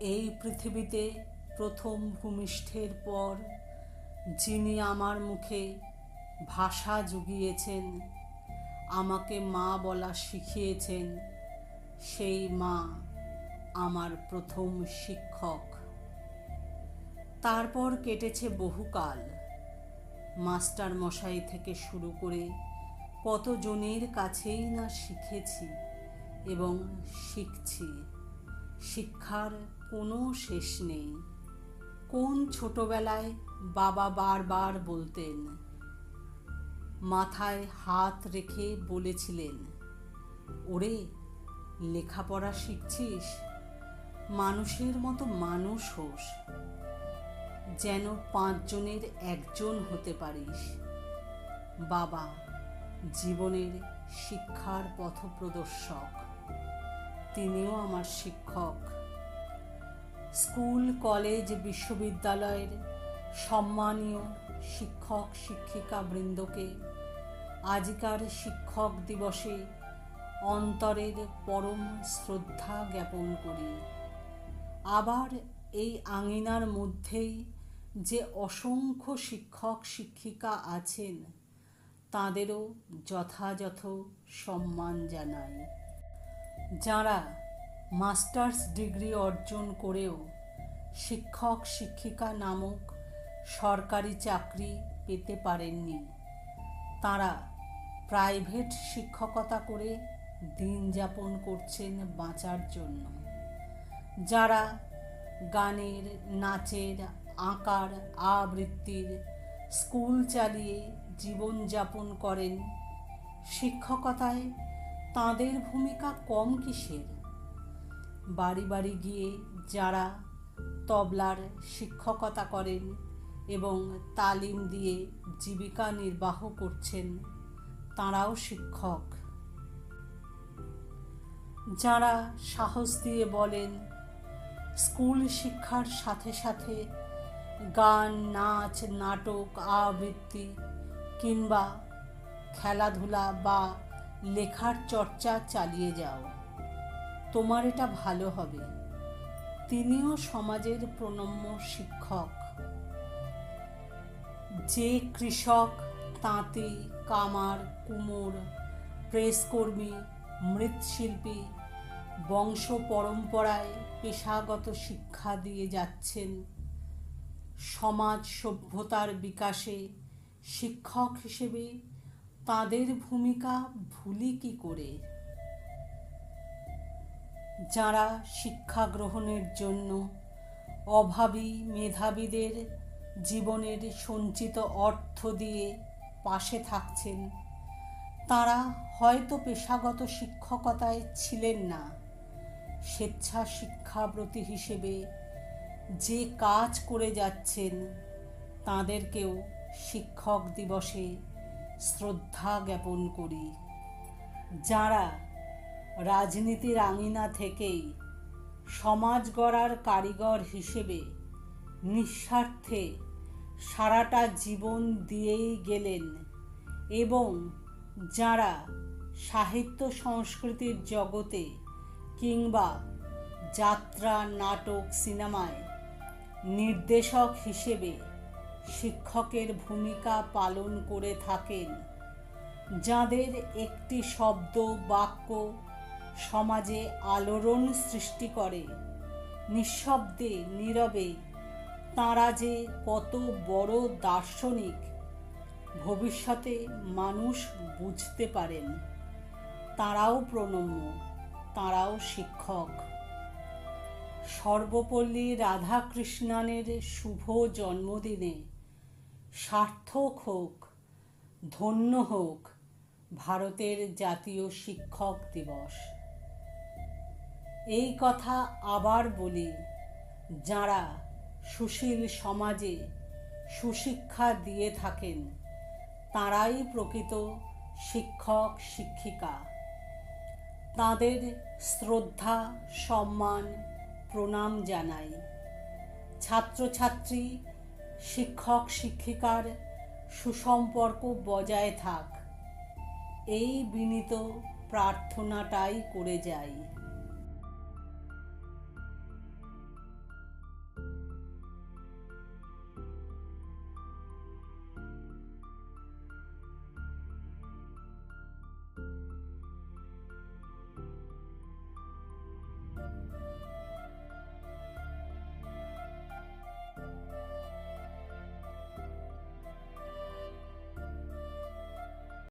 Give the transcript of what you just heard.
এই পৃথিবীতে প্রথম ভূমিষ্ঠের পর যিনি আমার মুখে ভাষা জুগিয়েছেন, আমাকে মা বলা শিখিয়েছেন, সেই মা আমার প্রথম শিক্ষক। তারপর কেটেছে বহুকাল। মাস্টার মশাই থেকে শুরু করে কতজনের কাছেই না শিখেছি এবং শিখছি। শিক্ষার কোনো শেষ নেই। কোন ছোটবেলায় বাবা বারবার বলতেন, মাথায় হাত রেখে বলেছিলেন, ওরে, লেখাপড়া শিখছিস? মানুষের মতো মানুষ হোস, যেন পাঁচজনের একজন হতে পারিস। বাবা, জীবনের শিক্ষার পথপ্রদর্শক। তিনিও আমার শিক্ষক। স্কুল, কলেজ, বিশ্ববিদ্যালয়ের সম্মানীয় শিক্ষক, শিক্ষিকা বৃন্দকে আজকার শিক্ষক দিবসে অন্তরের পরম শ্রদ্ধা জ্ঞাপন করি। আবার এই আঙিনার মধ্যেই যে অসংখ্য শিক্ষক, শিক্ষিকা আছেন, তাঁদেরও যথাযথ সম্মান জানাই। যারা মাস্টার্স ডিগ্রি অর্জন করেও শিক্ষক শিক্ষিকা নামক সরকারি চাকরি পেতে পারেননি, তারা প্রাইভেট শিক্ষকতা করে দিন যাপন করছেন বাঁচার জন্য। যারা গানের, নাচের আঁকার আবৃত্তির স্কুল চালিয়ে জীবনযাপন করেন, শিক্ষকতায় তাদের ভূমিকা কম কিসের? বাড়ি বাড়ি গিয়ে যারা তবলার শিক্ষকতা করেন এবং তালিম দিয়ে জীবিকা নির্বাহ করছেন, তাঁরাও শিক্ষক। যারা সাহস দিয়ে বলেন, স্কুল শিক্ষার সাথে সাথে গান, নাচ, নাটক, আবৃত্তি কিংবা খেলাধুলা বা লেখার চর্চা চালিয়ে যাও। তোমার এটা ভালো হবে। তিনিও সমাজের প্রণম্য শিক্ষক। যে কৃষক, তাঁতি, কামার, কুমোর, প্রেসকর্মী, মৃৎশিল্পী, বংশ পরম্পরায় পেশাগত শিক্ষা দিয়ে যাচ্ছেন, সমাজ সভ্যতার বিকাশে শিক্ষক হিসেবে তাদের ভূমিকা ভুলি কি করে? যারা শিক্ষা গ্রহণের জন্য অভাবী মেধাবীদের জীবনের সঞ্চিত অর্থ দিয়ে পাশে থাকছেন, তারা হয়তো পেশাগত শিক্ষকতায় ছিলেন না। স্বেচ্ছা শিক্ষাব্রতী হিসেবে যে কাজ করে যাচ্ছেন, তাদেরকেও শিক্ষক দিবসে শ্রদ্ধা জ্ঞাপন করি। যারা রাজনীতির আঙিনা থেকেই সমাজ গড়ার কারিগর হিসেবে নিঃস্বার্থে সারাটা জীবন দিয়েই গেলেন এবং যারা সাহিত্য সংস্কৃতির জগতে কিংবা যাত্রা, নাটক, সিনেমায় নির্দেশক হিসেবে শিক্ষকের ভূমিকা পালন করে থাকেন। যাদের একটি শব্দ, বাক্য সমাজে আলোড়ন সৃষ্টি করে, নিঃশব্দে, নীরবে, তাঁরা যে কত বড় দার্শনিক, ভবিষ্যতে মানুষ বুঝতে পারেন। তারাও প্রণম্য, তারাও শিক্ষক। সর্বপল্লী রাধাকৃষ্ণানের শুভ জন্মদিনে সার্থক হোক, ধন্য হোক ভারতের জাতীয় শিক্ষক দিবস। এই কথা আবার বলি, যারা সুশীল সমাজে সুশিক্ষা দিয়ে থাকেন, তাঁরাই প্রকৃত শিক্ষক, শিক্ষিকা। তাদের শ্রদ্ধা, সম্মান, প্রণাম জানাই। ছাত্রছাত্রী শিক্ষক শিক্ষিকার সুসম্পর্ক বজায় থাক। এই বিনীত প্রার্থনাটাই করে যাই।